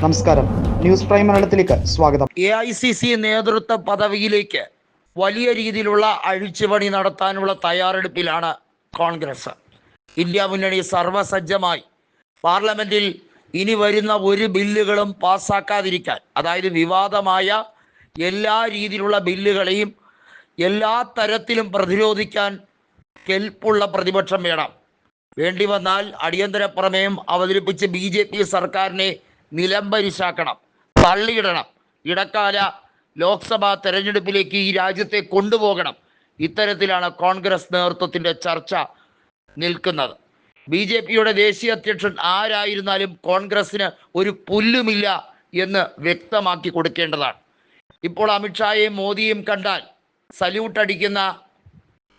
നമസ്കാരം. News prime മലയാളത്തിലേക്ക് സ്വാഗതം. എ ഐ സി സി നേതൃത്വ പദവിയിലേക്ക് വലിയ രീതിയിലുള്ള അഴിച്ചുപണി നടത്താനുള്ള തയ്യാറെടുപ്പിലാണ് കോൺഗ്രസ്. ഇന്ത്യ മുന്നണി സർവസജ്ജമായി പാർലമെന്റിൽ ഇനി വരുന്ന ഒരു ബില്ലുകളും പാസ്സാക്കാതിരിക്കാൻ അതായത് വിവാദമായ എല്ലാ രീതിയിലുള്ള ബില്ലുകളെയും എല്ലാ തരത്തിലും പ്രതിരോധിക്കാൻ കെൽപ്പുള്ള പ്രതിപക്ഷം വേണം. വേണ്ടി വന്നാൽ അടിയന്തര പ്രമേയം അവതരിപ്പിച്ച് ബി സർക്കാരിനെ നിലംപരിശാക്കണം തള്ളിയിടണം ഇടക്കാല ലോക്സഭാ തെരഞ്ഞെടുപ്പിലേക്ക് ഈ രാജ്യത്തെ കൊണ്ടുപോകണം. ഇത്തരത്തിലാണ് കോൺഗ്രസ് നേതൃത്വത്തിന്റെ ചർച്ച നിൽക്കുന്നത്. ബി ജെ പിയുടെ ദേശീയ അധ്യക്ഷൻ ആരായിരുന്നാലും കോൺഗ്രസിന് ഒരു പുല്ലുമില്ല എന്ന് വ്യക്തമാക്കി കൊടുക്കേണ്ടതാണ്. ഇപ്പോൾ അമിത്ഷായെയും മോദിയെയും കണ്ടാൽ സല്യൂട്ട് അടിക്കുന്ന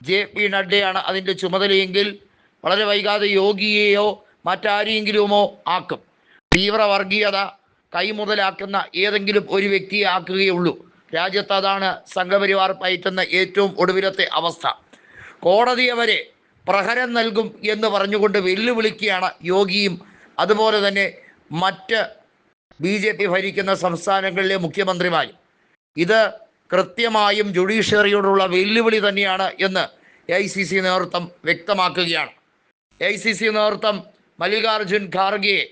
ജെ പി നഡ്ഡയാണ് അതിന്റെ ചുമതലയെങ്കിൽ വളരെ വൈകാതെ യോഗിയെയോ മറ്റാരെയെങ്കിലുമോ ആക്കും. തീവ്ര വർഗീയത കൈമുതലാക്കുന്ന ഏതെങ്കിലും ഒരു വ്യക്തിയെ ആക്കുകയുള്ളൂ. രാജ്യത്ത് അതാണ് സംഘപരിവാർ പയറ്റുന്ന ഏറ്റവും ഒടുവിലത്തെ അവസ്ഥ. കോടതിയെ വരെ പ്രഹരം നൽകും എന്ന് പറഞ്ഞുകൊണ്ട് വെല്ലുവിളിക്കുകയാണ് യോഗിയും. അതുപോലെ തന്നെ മറ്റ് ബി ജെ പി ഭരിക്കുന്ന സംസ്ഥാനങ്ങളിലെ മുഖ്യമന്ത്രിമാരും. ഇത് കൃത്യമായും ജുഡീഷ്യറിയോടുള്ള വെല്ലുവിളി തന്നെയാണ് എന്ന് എ സി സി നേതൃത്വം വ്യക്തമാക്കുകയാണ്. എ സി സി നേതൃത്വം മല്ലികാർജുൻ ഖാർഗെയെ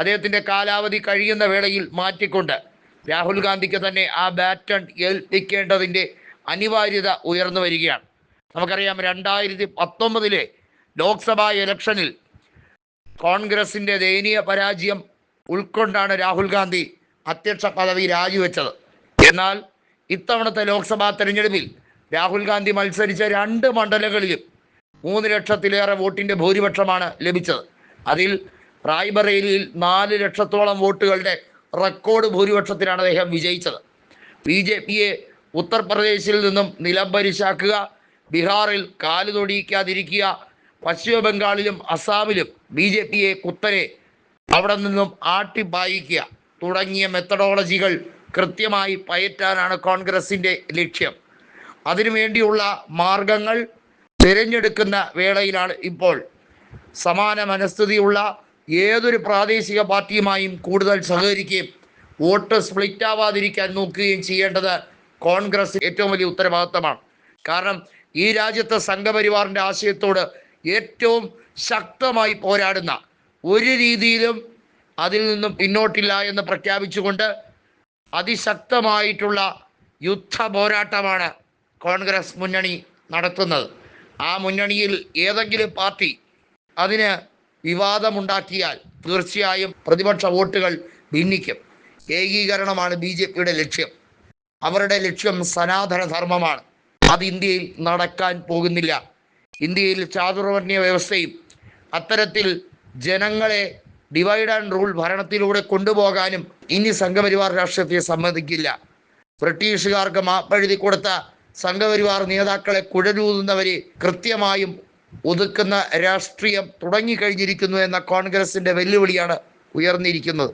അദ്ദേഹത്തിന്റെ കാലാവധി കഴിയുന്ന വേളയിൽ മാറ്റിക്കൊണ്ട് രാഹുൽ ഗാന്ധിക്ക് തന്നെ ആ ബാറ്റൺ ഏൽപ്പിക്കേണ്ടതിന്റെ അനിവാര്യത ഉയർന്നു വരികയാണ്. നമുക്കറിയാം രണ്ടായിരത്തി പത്തൊമ്പതിലെ ലോക്സഭാ ഇലക്ഷനിൽ കോൺഗ്രസിന്റെ ദയനീയ പരാജയം ഉൾക്കൊണ്ടാണ് രാഹുൽ ഗാന്ധി അധ്യക്ഷ പദവി രാജിവെച്ചത്. എന്നാൽ ഇത്തവണത്തെ ലോക്സഭാ തെരഞ്ഞെടുപ്പിൽ രാഹുൽ ഗാന്ധി മത്സരിച്ച രണ്ട് മണ്ഡലങ്ങളിലും മൂന്ന് ലക്ഷത്തിലേറെ വോട്ടിന്റെ ഭൂരിപക്ഷമാണ് ലഭിച്ചത്. അതിൽ റായ്ബറേലിയിൽ നാല് ലക്ഷത്തോളം വോട്ടുകളുടെ റെക്കോർഡ് ഭൂരിപക്ഷത്തിലാണ് അദ്ദേഹം വിജയിച്ചത്. ബി ജെ പിയെ ഉത്തർപ്രദേശിൽ നിന്നും നിലംപരിശാക്കുക ബീഹാറിൽ കാൽ തൊടിയിക്കാതിരിക്കുക പശ്ചിമബംഗാളിലും അസാമിലും ബി ജെ പിയെ കുത്തനെ അവിടെ നിന്നും ആട്ടിപ്പായിക്കുക തുടങ്ങിയ മെത്തഡോളജികൾ കൃത്യമായി പയറ്റാനാണ് കോൺഗ്രസിന്റെ ലക്ഷ്യം. അതിനുവേണ്ടിയുള്ള മാർഗങ്ങൾ തിരഞ്ഞെടുക്കുന്ന വേളയിലാണ് ഇപ്പോൾ സമാന മനസ്ഥിതിയുള്ള ഏതൊരു പ്രാദേശിക പാർട്ടിയുമായും കൂടുതൽ സഹകരിക്കുകയും വോട്ട് സ്പ്ലിറ്റ് ആവാതിരിക്കാൻ നോക്കുകയും ചെയ്യേണ്ടത് കോൺഗ്രസ് ഏറ്റവും വലിയ ഉത്തരവാദിത്തമാണ്. കാരണം ഈ രാജ്യത്തെ സംഘപരിവാറിന്റെ ആശയത്തോട് ഏറ്റവും ശക്തമായി പോരാടുന്ന ഒരു രീതിയിലും അതിൽ നിന്നും പിന്നോട്ടില്ല എന്ന് പ്രഖ്യാപിച്ചുകൊണ്ട് അതിശക്തമായിട്ടുള്ള യുദ്ധ പോരാട്ടമാണ് കോൺഗ്രസ് മുന്നണി നടത്തുന്നത്. ആ മുന്നണിയിൽ ഏതെങ്കിലും പാർട്ടി അതിന് വിവാദമുണ്ടാക്കിയാൽ തീർച്ചയായും പ്രതിപക്ഷ വോട്ടുകൾ ഭിന്നിക്കും. ഏകീകരണമാണ് ബി ജെ പിയുടെ ലക്ഷ്യം. അവരുടെ ലക്ഷ്യം സനാതന ധർമ്മമാണ് അത് ഇന്ത്യയിൽ നടക്കാൻ പോകുന്നില്ല. ഇന്ത്യയിൽ ചാതുർവർണയ വ്യവസ്ഥയും അത്തരത്തിൽ ജനങ്ങളെ ഡിവൈഡ് ആൻഡ് റൂൾ ഭരണത്തിലൂടെ കൊണ്ടുപോകാനും ഇനി സംഘപരിവാർ രാഷ്ട്രീയത്തെ സമ്മതിക്കില്ല. ബ്രിട്ടീഷുകാർക്ക് മാപ്പെഴുതി കൊടുത്ത സംഘപരിവാർ നേതാക്കളെ കുഴലൂതുന്നവരെ കൃത്യമായും ഒതുക്കുന്ന രാഷ്ട്രീയം തുടങ്ങിക്കഴിഞ്ഞിരിക്കുന്നു എന്ന കോൺഗ്രസിന്റെ വെല്ലുവിളിയാണ് ഉയർന്നിരിക്കുന്നത്.